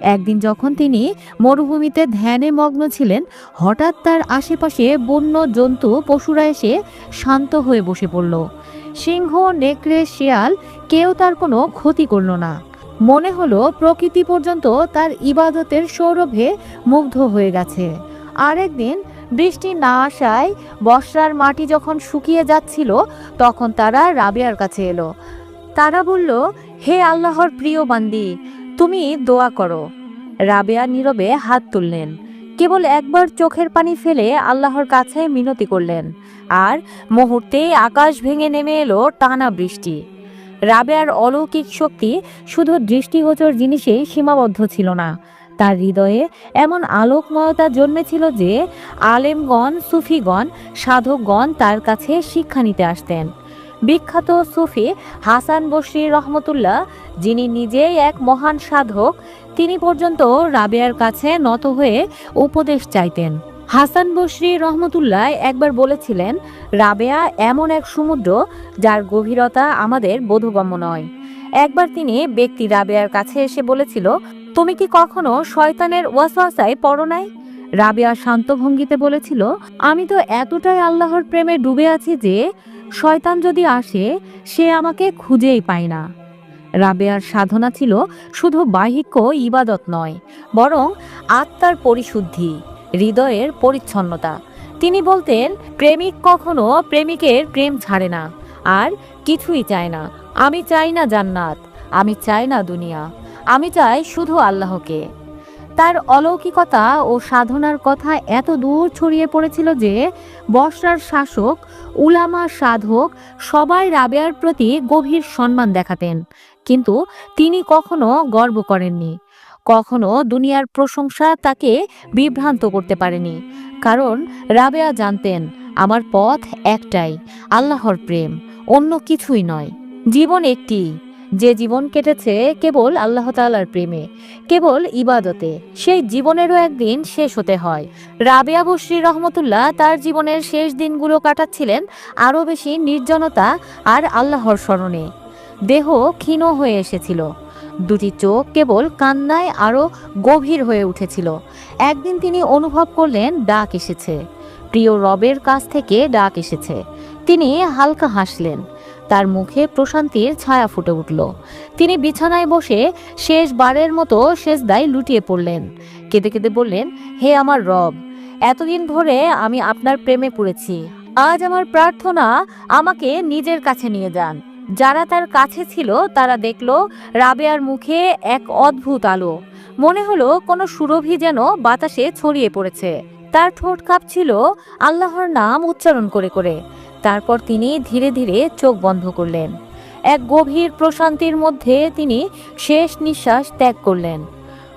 একদিন যখন তিনি মরুভূমিতে ধ্যানে মগ্ন ছিলেন, হঠাৎ তার আশেপাশে বন্য জন্তু পশুরা এসে শান্ত হয়ে বসে পড়ল। সিংহ, নেকড়ে, শিয়াল কেউ তার কোনো ক্ষতি করল না। মনে হলো প্রকৃতি পর্যন্ত তার ইবাদতের সৌরভে মুগ্ধ হয়ে গেছে। আরেকদিন বৃষ্টি না আসায় বর্ষার মাটি যখন শুকিয়ে যাচ্ছিল, তখন তারা রাবেয়ার কাছে এলো। তারা বলল, হে আল্লাহর প্রিয় বান্দি তুমি দোয়া করো। রাবেয়া নীরবে হাত তুললেন। কেবল একবার চোখের পানি ফেলে আল্লাহর কাছে মিনতি করলেন। আর মুহূর্তে আকাশ ভেঙে নেমে এলো টানা বৃষ্টি। রাবেয়ার অলৌকিক শক্তি শুধু দৃষ্টিগোচর জিনিসেই সীমাবদ্ধ ছিল না। তার হৃদয়ে এমন আলোকময়তা জন্মেছিল যে আলেমগণ, সুফিগণ, সাধকগণ তার কাছে শিক্ষা নিতে আসতেন। বিখ্যাত সুফি হাসান বশরি রহমতুল্লাহ, যিনি নিজেই এক মহান সাধক, তিনি পর্যন্ত রাবেয়ার কাছে নত হয়ে উপদেশ চাইতেন। হাসান বশরি রহমতুল্লাহ একবার বলেছিলেন, রাবেয়া এমন এক সমুদ্র যার গভীরতা আমাদের বোধগম্য নয়। একবার তিনি ব্যক্তি রাবেয়ার কাছে এসে বলেছিল, তুমি কি কখনো শয়তানের ওয়াসওয়াসায় পড়ো নাই? রাবেয়া শান্ত ভঙ্গিতে বলেছিল, আমি তো এতটাই আল্লাহর প্রেমে ডুবে আছি যে শয়তান যদি আসে, সে আমাকে খুঁজেই পায় না। রাবেয়ার সাধনা ছিল শুধু বাহিক্য ইবাদত নয়, বরং আত্মার পরিশুদ্ধি, হৃদয়ের পরিচ্ছন্নতা। তিনি বলতেন, প্রেমিক কখনো প্রেমিকের প্রেম ছাড়ে না, আর কিছুই চায় না। আমি চাই না জান্নাত, আমি চাই না দুনিয়া, আমি চাই শুধু আল্লাহকে। তার অলৌকিকতা ও সাধনার কথা এত দূর ছড়িয়ে পড়েছিল যে বর্ষার শাসক, উলামা সাধক সবাই রাবেয়ার প্রতি গভীর সম্মান দেখাতেন। কিন্তু তিনি কখনো গর্ব করেননি। কখনো দুনিয়ার প্রশংসা তাকে বিভ্রান্ত করতে পারেনি। কারণ রাবেয়া জানতেন, আমার পথ একটাই, আল্লাহর প্রেম, অন্য কিছুই নয়। জীবন একটি। যে জীবন কেটেছে কেবল আল্লাহ তাআলার প্রেমে, কেবল ইবাদতে, সেই জীবনেরও একদিন শেষ হতে হয়। রাবেয়া বসরি রহমতুল্লাহ তার জীবনের শেষ দিনগুলো কাটাচ্ছিলেন আরও বেশি নির্জনতা আর আল্লাহর স্মরণে। দেহ ক্ষীণ হয়ে এসেছিল। দুটি চোখ কেবল কান্নায় আরও গভীর হয়ে উঠেছিল। একদিন তিনি অনুভব করলেন ডাক এসেছে। প্রিয় রবের কাছ থেকে ডাক এসেছে। তিনি হালকা হাসলেন। তার মুখে প্রশান্তির ছায়া ফুটে উঠল। তিনি বিছানায় বসে শেষবারের মতো শেষদায় লুটিয়ে পড়লেন। কেঁদে কেঁদে বললেন, হে আমার রব, এতদিন ধরে আমি আপনার প্রেমে পড়েছি। আজ আমার প্রার্থনা আমাকে নিজের কাছে নিয়ে যান। যারা তার কাছে ছিল তারা দেখল রাবেয়ার মুখে এক অদ্ভুত আলো। মনে হলো কোনো সুরভি যেন বাতাসে ছড়িয়ে পড়েছে। তার ঠোঁট কাঁপছিল আল্লাহর নাম উচ্চারণ করে করে। তারপর তিনি ধীরে ধীরে চোখ বন্ধ করলেন। এক গভীর প্রশান্তির মধ্যে তিনি শেষ নিঃশ্বাস ত্যাগ করলেন।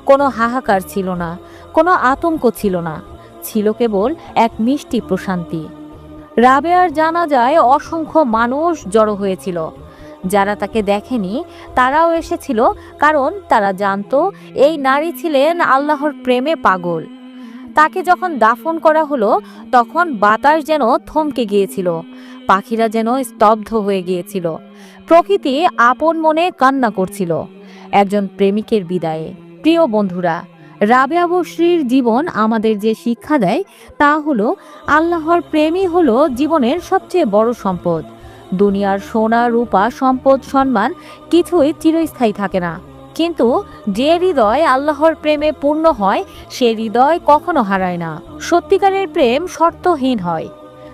কোনো হাহাকার ছিল না, কোনো আতঙ্ক ছিল না, ছিল কেবল এক মিষ্টি প্রশান্তি। রাবেয়ার জানা যায় অসংখ্য মানুষ জড়ো হয়েছিল। যারা তাকে দেখেনি, তারাও এসেছিল, কারণ তারা জানতো, এই নারী ছিলেন আল্লাহর প্রেমে পাগল। তাকে যখন দাফন করা হলো, তখন বাতাস যেন থমকে গিয়েছিল। পাখিরা যেন স্তব্ধ হয়ে গিয়েছিল। প্রকৃতি আপন মনে কান্না করছিল। একজন প্রেমিকের বিদায়ে, প্রিয় বন্ধুরা রাবেয়া বশ্রীর জীবন আমাদের যে শিক্ষা দেয়, তা হলো আল্লাহর প্রেমই হলো জীবনের সবচেয়ে বড় সম্পদ। দুনিয়ার সোনা, রূপা, সম্পদ, সম্মান কিছুই চিরস্থায়ী থাকে না। কিন্তু যে হৃদয় আল্লাহর প্রেমে পূর্ণ হয়, সে হৃদয় কখনো হারায় না। সত্যিকারের প্রেম শর্তহীন হয়।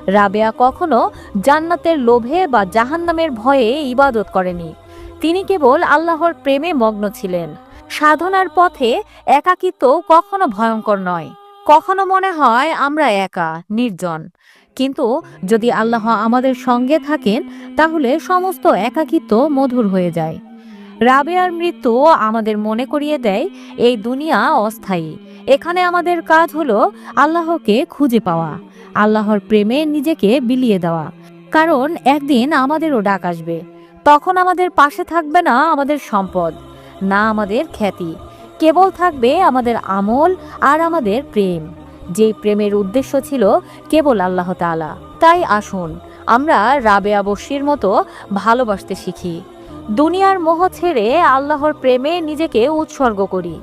রাবেয়া কখনো জান্নাতের লোভে বা জাহান্নামের ভয়ে ইবাদত করেনি। তিনি কেবল আল্লাহর প্রেমে মগ্ন ছিলেন। সাধনার পথে একাকিত্ব কখনো ভয়ঙ্কর নয়। কখনো মনে হয় আমরা একা, নির্জন। কিন্তু যদি আল্লাহ আমাদের সঙ্গে থাকেন, তাহলে সমস্ত একাকিত্ব মধুর হয়ে যায়। রাবেয়ার মৃত্যু আমাদের মনে করিয়ে দেয়, এই দুনিয়া অস্থায়ী। এখানে আমাদের কাজ হলো আল্লাহকে খুঁজে পাওয়া, আল্লাহর প্রেমে নিজেকে বিলিয়ে দেওয়া। কারণ একদিন আমাদেরও ডাক আসবে, তখন আমাদের পাশে থাকবে না আমাদের সম্পদ, না আমাদের খ্যাতি, কেবল থাকবে আমাদের আমল আর আমাদের প্রেম। যেই প্রেমের উদ্দেশ্য ছিল কেবল আল্লাহ তাআলা। তাই আসুন, আমরা রাবেয়া বশির মতো ভালোবাসতে শিখি। দুনিয়ার মোহ ছেড়ে আল্লাহর প্রেমে নিজেকে উৎসর্গ করি।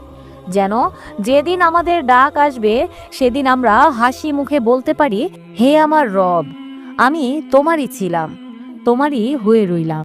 যেন যেদিন আমাদের ডাক আসবে, সেদিন আমরা হাসি মুখে বলতে পারি, হে আমার রব, আমি তোমারই ছিলাম, তোমারই হয়ে রইলাম।